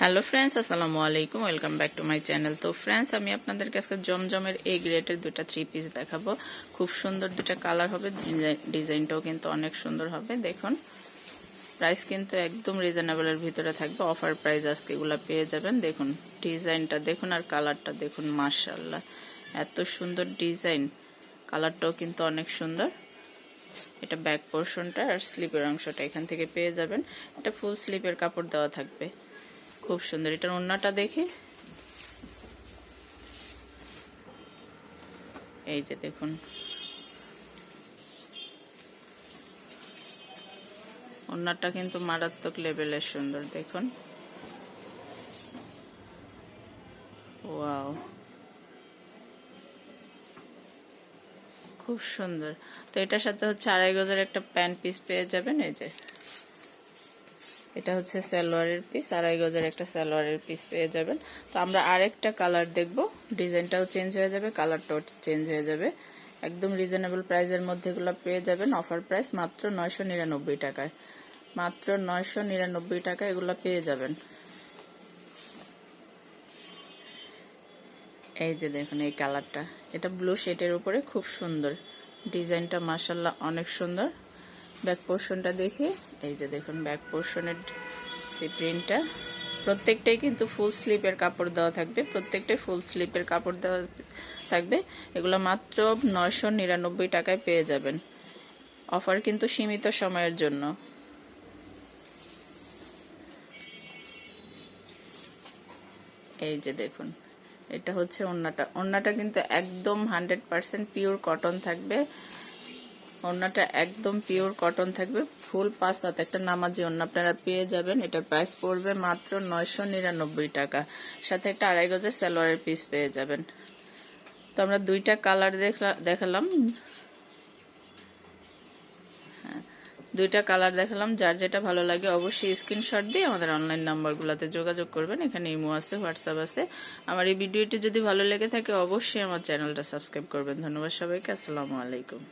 Hello friends, আসসালামু আলাইকুম, welcome back to my channel. তো ফ্রেন্ডস, আমি আপনাদেরকে আজকে জমজমের এই গ্রেটের দুটা থ্রি পিস দেখাবো। খুব সুন্দর দুটা কালার হবে ডিজাইনটাও কিন্তু অনেক সুন্দর হবে। দেখুন প্রাইস কিন্তু একদম রিজনেবলের ভিতরে থাকবে। অফার প্রাইস আজকে এগুলো পেয়ে যাবেন। দেখুন ডিজাইনটা দেখুন আর কালারটা দেখুন মার্শাল্লাহ এত সুন্দর ডিজাইন কালারটাও কিন্তু অনেক সুন্দর। এটা ব্যাক পোর্শনটা আর স্লিপের অংশটা এখান থেকে পেয়ে যাবেন। এটা ফুল স্লিপের কাপড় দেওয়া থাকবে। খুব সুন্দর। এটার ওন্নাটা দেখি। এই যে দেখুন। ওন্নাটা কিন্তু মারাত্মক লেভেলের সুন্দর, দেখুন। ওয়াও। খুব সুন্দর। তো এটার সাথে হচ্ছে আড়াই গজের একটা প্যান্ট পিস পেয়ে যাবেন, এই যে। এটা হচ্ছে সালোয়ারের পিস আড়াই গজের একটা সালোয়ারের পিস পেয়ে যাবেন। তো আমরা আরেকটা কালার দেখব। ডিজাইনটাও চেঞ্জ হয়ে যাবে কালারটাও চেঞ্জ হয়ে যাবে। একদম রিজনেবল প্রাইসের মধ্যে এগুলো পেয়ে যাবেন। অফার প্রাইস মাত্র নয়শো নিরানব্বই টাকায়। মাত্র নয়শো নিরানব্বই টাকা এগুলো পেয়ে যাবেন। এই যে দেখুন, এই কালারটা এটা ব্লু শেডের উপরে খুব সুন্দর। ডিজাইনটা মাসাল্লাহ অনেক সুন্দর। ব্যাক পোর্শনটা দেখি। এই যে দেখুন, ব্যাক পোর্শনের যে প্রিন্টটা, প্রত্যেকটাই কিন্তু ফুল স্লিপের কাপড় দেওয়া থাকবে। প্রত্যেকটাই ফুল স্লিপের কাপড় দেওয়া থাকবে। এগুলো মাত্র নয়শো নিরানব্বই টাকায় পেয়ে যাবেন। অফার কিন্তু সীমিত সময়ের জন্য। এই যে দেখুন, এটা হচ্ছে ওন্নাটা। ওন্নাটা কিন্তু একদম হান্ড্রেড পার্সেন্ট পিওর কটন থাকবে। ওড়নাটা একদম পিওর কটন থাকবে ফুল পাঁচ হাত। একটা নামাজি ওড়না আপনারা পেয়ে যাবেন এটার প্রাইস পড়বে মাত্র নয়শো নিরানব্বই টাকা। সাথে একটা আড়াই গজের সালোয়ারের পিস পেয়ে যাবেন। তো আমরা দুইটা কালার দেখালাম। হ্যাঁ দুইটা কালার দেখালাম। যার যেটা ভালো লাগে অবশ্যই স্ক্রিনশট দিয়ে আমাদের অনলাইন নাম্বারগুলোতে যোগাযোগ করবেন। এখানে ইমো আছে হোয়াটসঅ্যাপ আছে। আমার এই ভিডিওটি যদি ভালো লেগে থাকে অবশ্যই আমার চ্যানেলটা সাবস্ক্রাইব করবেন। ধন্যবাদ সবাইকে। আসসালামু আলাইকুম।